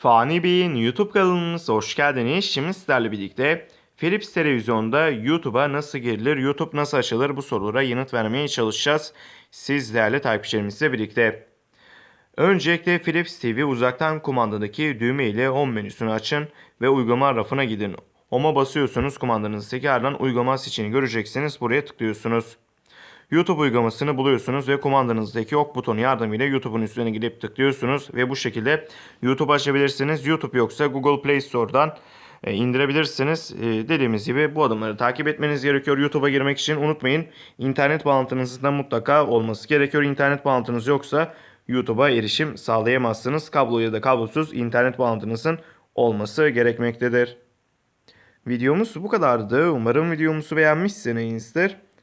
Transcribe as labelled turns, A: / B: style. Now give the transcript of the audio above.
A: Fani Bey'in YouTube kanalımıza hoş geldiniz. Şimdi sizlerle birlikte Philips Televizyon'da YouTube'a nasıl girilir, YouTube nasıl açılır bu sorulara yanıt vermeye çalışacağız. Siz değerli takipçilerimizle birlikte. Öncelikle Philips TV uzaktan kumandadaki düğme ile Home menüsünü açın ve uygulama rafına gidin. Home'a basıyorsunuz kumandanızdaki ardından uygulama seçeneğini göreceksiniz. Buraya tıklıyorsunuz. YouTube uygulamasını buluyorsunuz ve kumandanızdaki ok butonu yardımıyla YouTube'un üstüne gidip tıklıyorsunuz ve bu şekilde YouTube açabilirsiniz. YouTube yoksa Google Play Store'dan e, indirebilirsiniz. E, dediğimiz gibi bu adımları takip etmeniz gerekiyor. YouTube'a girmek için unutmayın internet bağlantınızın da mutlaka olması gerekiyor. İnternet bağlantınız yoksa YouTube'a erişim sağlayamazsınız. Kablo ya da kablosuz internet bağlantınızın olması gerekmektedir. Videomuz bu kadardı. Umarım videomuzu beğenmişsinizdir.